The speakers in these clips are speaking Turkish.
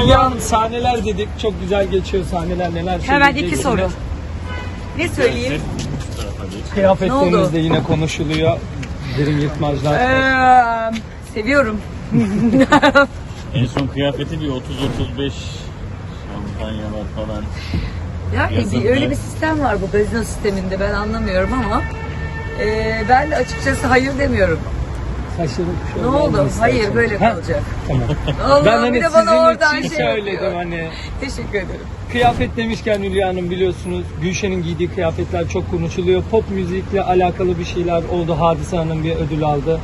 Dünyanın sahneler dedik. Çok güzel geçiyor sahneler neler Hemen iki soru. Ne söyleyeyim? Ne de yine konuşuluyor. Derin yırtmacılar. Ee, seviyorum. En son kıyafeti bir 30-35 şampanyalar falan. Yani Yazın bir, öyle da. bir sistem var bu gazino sisteminde ben anlamıyorum ama e, ben de açıkçası hayır demiyorum. Saçlarım Ne oldu? Hayır böyle Ha, kalacak. Tamam. Allah ben hani bir de sizin bana oradan için şey söyledim yapıyor. hani. Teşekkür ederim. Kıyafet demişken Hülya Hanım biliyorsunuz Gülşen'in giydiği kıyafetler çok konuşuluyor. Pop müzikle alakalı bir şeyler oldu. Hadise Hanım bir ödül aldı.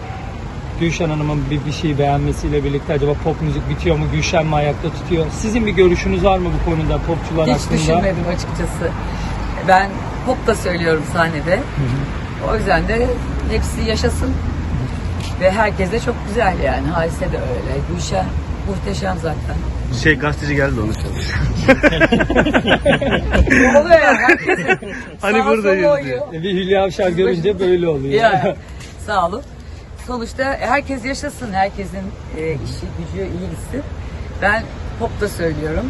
Gülşen Hanım'ın bir, bir şey beğenmesiyle birlikte acaba pop müzik bitiyor mu? Gülşen mi ayakta tutuyor? Sizin bir görüşünüz var mı bu konuda popçular Hiç hakkında? düşünmedim açıkçası. Ben pop da söylüyorum sahnede. O yüzden de hepsi yaşasın. Ve herkes de çok güzel yani. Halise de öyle. Gülşen muhteşem zaten. Şey gazeteci geldi onu oluyor ya? Herkes Hani diye. oynuyor. Bir Hülya Avşar görünce böyle oluyor. Ya, sağ olun. Sonuçta herkes yaşasın, herkesin e, işi gücü iyi gitsin. Ben pop da söylüyorum.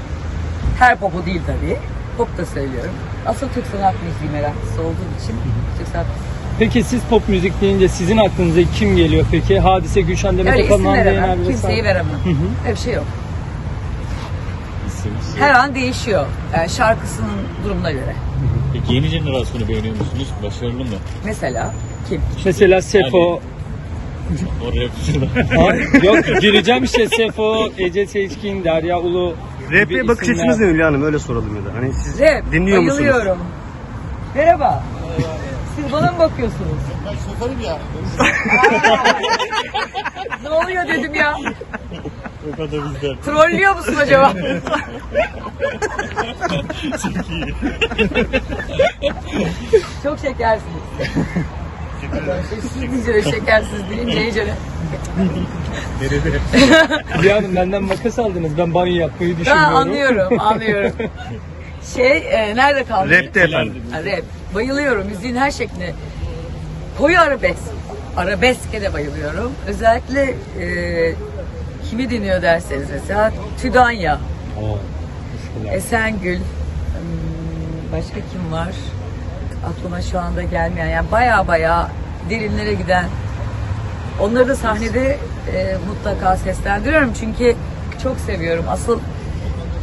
Her popu değil tabii. Pop da söylüyorum. Asıl Türk sanat müziği meraklısı olduğum için Türk sanat Peki siz pop müzik deyince sizin aklınıza kim geliyor peki? Hadise Gülşen Demet Öyle Akalın, isim Hande veremem, Yener kimseyi vesaire. veremem. hı. Öyle bir şey yok. İsim, isim. Her an değişiyor. Yani şarkısının durumuna göre. Peki yeni jenerasyonu beğeniyor musunuz? Başarılı mı? Mesela kim? Mesela Sefo, O rapçılar. Ha, yok gireceğim işte Sefo, Ece Seçkin, Derya Ulu. gibi Rap'e bakış isimler. açınız ne Hülya Hanım öyle soralım ya da. Hani siz Rap. dinliyor musunuz? bayılıyorum. Merhaba. Siz bana mı bakıyorsunuz? Ben şoförüm ya. ne oluyor dedim ya. o kadar bizden. Trollüyor musun acaba? Çok şekersiniz. Diyor şekersiz deyince iyice. Hülya Hanım benden makas aldınız. Ben banyo yapmayı Ben düşünmüyorum. anlıyorum, anlıyorum. Şey, e, nerede kaldı? Rap'te efendim. Ha, rap. Bayılıyorum müziğin her şekline. Koyu arabesk. Arabeske de bayılıyorum. Özellikle e, kimi dinliyor derseniz mesela Tüdanya, Oo, teşekkürler. Esengül, hmm, başka kim var? Aklıma şu anda gelmeyen. Yani baya baya derinlere giden. Onları da sahnede e, mutlaka seslendiriyorum çünkü çok seviyorum. Asıl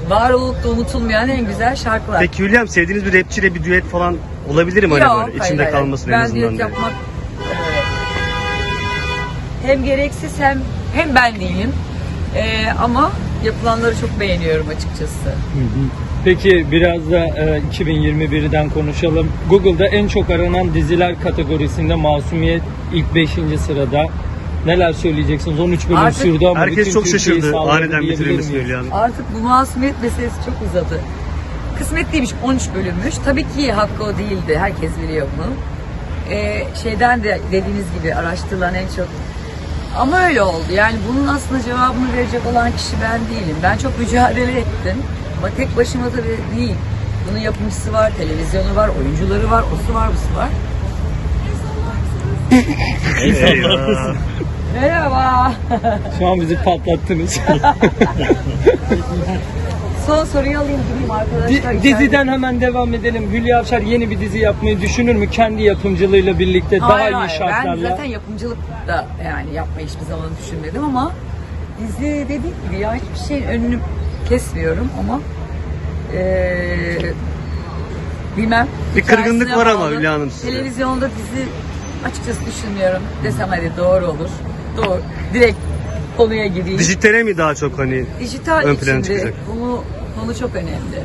var olup da unutulmayan en güzel şarkılar. Peki Hülya sevdiğiniz bir rapçiyle bir düet falan olabilir mi hani Yok, böyle? hayır, İçinde hayır. kalmasın en ben azından düet diye. yapmak e, hem gereksiz hem hem ben değilim. E, ama yapılanları çok beğeniyorum açıkçası. Hı hı. Peki biraz da e, 2021'den konuşalım. Google'da en çok aranan diziler kategorisinde Masumiyet ilk 5. sırada. Neler söyleyeceksiniz? 13 bölüm Artık sürdü ama Herkes bütün çok Türkiye'yi şaşırdı aniden diyebilir bitirilmesi miyiz? Hanım. Artık bu masumiyet meselesi çok uzadı. Kısmet değilmiş 13 bölünmüş. Tabii ki hakkı o değildi. Herkes biliyor bunu. E, şeyden de dediğiniz gibi araştırılan en çok ama öyle oldu. Yani bunun aslında cevabını verecek olan kişi ben değilim. Ben çok mücadele ettim. Ama tek başıma da değil. Bunun yapımcısı var, televizyonu var, oyuncuları var, osu var, busu var. Eyvah. Merhaba. Şu an bizi patlattınız. Son soruyu alayım gideyim arkadaşlar. Di- diziden hemen devam edelim. Hülya Avşar yeni bir dizi yapmayı düşünür mü? Kendi yapımcılığıyla birlikte daha Hayır, iyi hayır. Ben şartlarla. zaten yapımcılık da yani yapmayı hiçbir zaman düşünmedim ama dizi dediğim gibi ya hiçbir şeyin önünü kesmiyorum ama eee bilmem. Bir kırgınlık hikayesine var ama bağlı. Hülya Hanım size. Televizyonda dizi açıkçası düşünmüyorum. Desem hadi doğru olur. Doğru. Direkt konuya gireyim. Dijitale mi daha çok hani? Dijital ön plana içinde çıkacak? konu, konu çok önemli.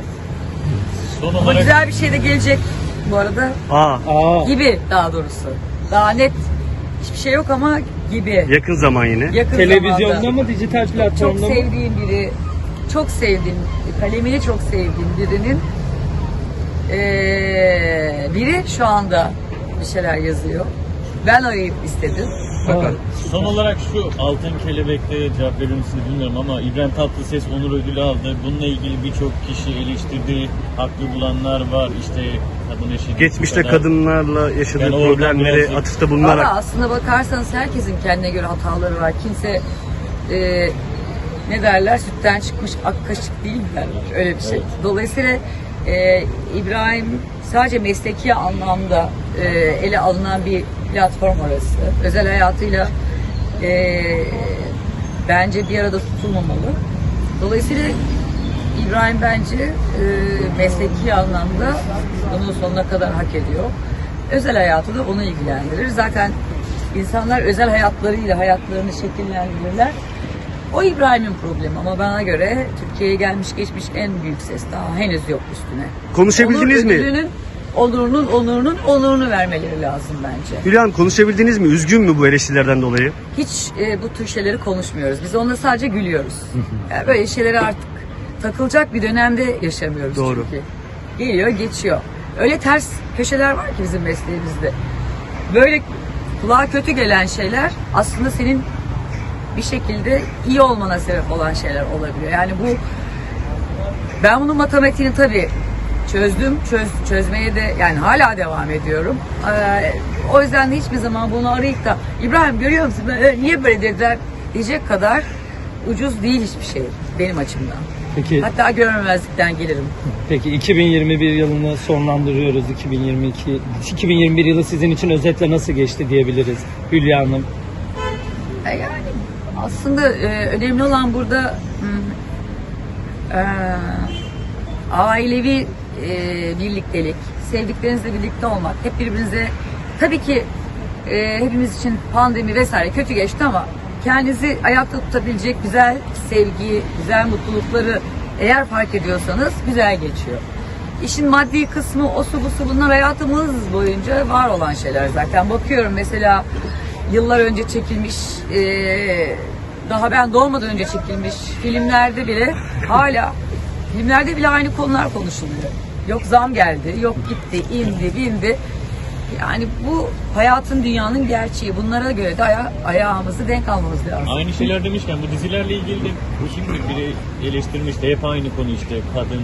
Son Ama olarak güzel bir şey de gelecek bu arada. Aa Aa, Gibi daha doğrusu. Daha net hiçbir şey yok ama gibi. yakın zaman yine. Yakın televizyonda zamanda. mı dijital Çok platformda mı? sevdiğim biri, çok sevdiğim, kalemini çok sevdiğim birinin eee, biri şu anda bir şeyler yazıyor. Ben arayıp istedim. Hakan. Son olarak şu altın kelebekte cevap verir misiniz bilmiyorum ama İbrahim Tatlıses onur ödülü aldı. Bununla ilgili birçok kişi eleştirdi. Haklı bulanlar var. İşte kadın eşit. Geçmişte kadınlarla yaşadığı Yani oradan problemlere birazcık- atıfta bulunarak aslında bakarsanız herkesin kendine göre hataları var. Kimse e, ne derler sütten çıkmış ak kaşık değil derler. Öyle bir şey. Evet. Dolayısıyla e, İbrahim sadece mesleki anlamda e, ele alınan bir platform orası. Özel hayatıyla e, bence bir arada tutulmamalı. Dolayısıyla İbrahim bence e, mesleki anlamda bunu sonuna kadar hak ediyor. Özel hayatı da onu ilgilendirir. Zaten insanlar özel hayatlarıyla hayatlarını şekillendirirler. O İbrahim'in problemi ama bana göre Türkiye'ye gelmiş geçmiş en büyük ses daha henüz yok üstüne. Konuşabildiniz Onur mi? ödülünün, onurunun onurunun onurunu vermeleri lazım bence. Hülya Hanım konuşabildiniz mi? Üzgün mü bu eleştirilerden dolayı? Hiç e, bu tür şeyleri konuşmuyoruz. Biz onunla sadece gülüyoruz. Yani böyle şeylere artık takılacak bir dönemde yaşamıyoruz Doğru. çünkü. Geliyor, geçiyor. Öyle ters köşeler var ki bizim mesleğimizde. Böyle kulağa kötü gelen şeyler aslında senin bir şekilde iyi olmana sebep olan şeyler olabiliyor. Yani bu ben bunun matematiğini tabii çözdüm. Çöz, çözmeye de yani hala devam ediyorum. Ee, o yüzden de hiçbir zaman bunu arayıp da İbrahim görüyor musun ben, e, niye böyle dediler diyecek kadar ucuz değil hiçbir şey benim açımdan. Peki Hatta görmemezlikten gelirim. peki 2021 yılını sonlandırıyoruz. 2022 2021 yılı sizin için özetle nasıl geçti diyebiliriz Hülya Hanım. E, Yani aslında e, önemli olan burada e, ailevi e, birliktelik, sevdiklerinizle birlikte olmak, hep birbirinize tabii ki e, hepimiz için pandemi vesaire kötü geçti ama kendinizi ayakta tutabilecek güzel sevgi, güzel mutlulukları eğer fark ediyorsanız güzel geçiyor. İşin maddi kısmı, o su bu su bunlar hayatımız boyunca var olan şeyler zaten. Bakıyorum mesela yıllar önce çekilmiş, e, daha ben doğmadan önce çekilmiş filmlerde bile hala, filmlerde bile aynı konular konuşuluyor. Yok zam geldi, yok gitti, indi, bindi. Yani bu hayatın dünyanın gerçeği. Bunlara göre de aya- ayağımızı denk almamız lazım. Aynı şeyler demişken bu dizilerle ilgili de şimdi biri eleştirmişti hep aynı konu işte kadın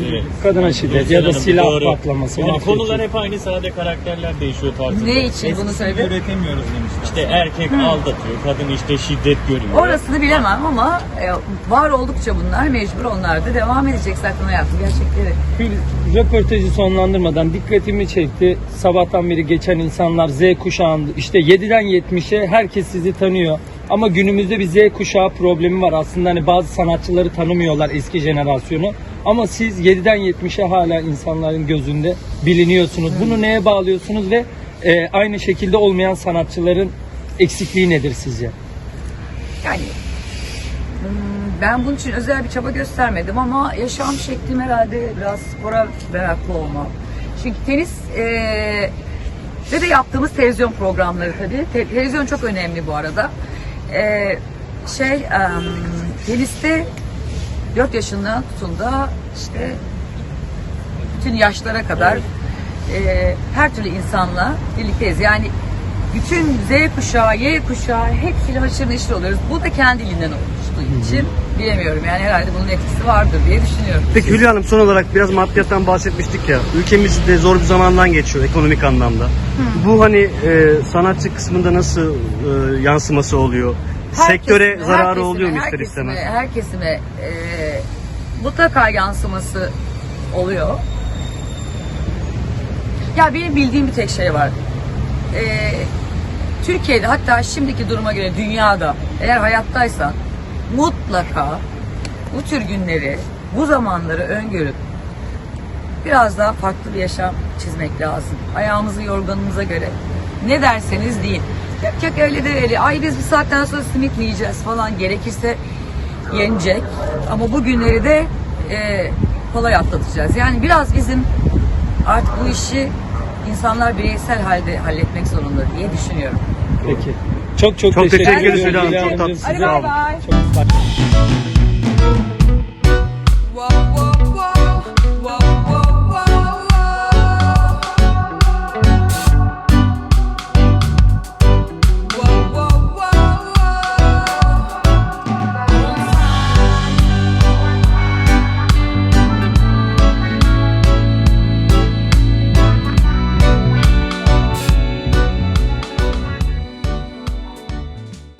işte Kadına şiddet ya da Hanım, silah doğru. patlaması, Yani konular gibi. hep aynı sadece karakterler değişiyor tarzında. Ne için bunu söyledin? üretemiyoruz demişler. İşte erkek aldatıyor, kadın işte şiddet görüyor. Orasını bilemem ama e, var oldukça bunlar mecbur onlar da devam edecek zaten hayatın gerçekleri. Bir röportajı sonlandırmadan dikkatimi çekti. Sabahtan beri geçen insanlar Z kuşağında işte 7'den 70'e herkes sizi tanıyor. Ama günümüzde bir Z kuşağı problemi var. Aslında hani bazı sanatçıları tanımıyorlar eski jenerasyonu. Ama siz 7'den 70'e hala insanların gözünde biliniyorsunuz. Bunu neye bağlıyorsunuz ve e, aynı şekilde olmayan sanatçıların eksikliği nedir sizce? Yani hmm, ben bunun için özel bir çaba göstermedim ama yaşam şeklim herhalde biraz spora meraklı olmam. Çünkü tenis eee ve de yaptığımız televizyon programları tabii. Te- televizyon çok önemli bu arada. Eee, şey em, teniste 4 yaşından tutun da işte bütün yaşlara kadar e, her türlü insanla birlikteyiz. Yani bütün Z kuşağı, Y kuşağı hepsiyle haşır neşir oluyoruz. Bu da kendiliğinden oluştuğu için bilemiyorum. Yani herhalde bunun etkisi vardır diye düşünüyorum. Peki Hülya Hanım son olarak biraz maddiyattan bahsetmiştik ya. Ülkemiz de zor bir zamandan geçiyor ekonomik anlamda. Bu hani e, sanatçı kısmında nasıl e, yansıması oluyor? Sektöre Herkesime, zararı herkesime, oluyor mu ister herkesime, istemez? Herkesime e, mutlaka yansıması oluyor. Ya benim bildiğim bir tek şey var. E, Türkiye'de hatta şimdiki duruma göre dünyada eğer hayattaysan mutlaka bu tür günleri, bu zamanları öngörüp biraz daha farklı bir yaşam çizmek lazım. Ayağımızı yorganımıza göre. Ne derseniz deyin. Yok yok öyle de öyle. Ay biz bir saatten sonra simit mi yiyeceğiz falan gerekirse yenecek. Ama bu günleri de e, kolay atlatacağız. Yani biraz bizim artık bu işi insanlar bireysel halde halletmek zorunda diye düşünüyorum. Peki. Çok çok, Çok teşekkür teşekkür. Hülya Çok tatlısınız. bay bay.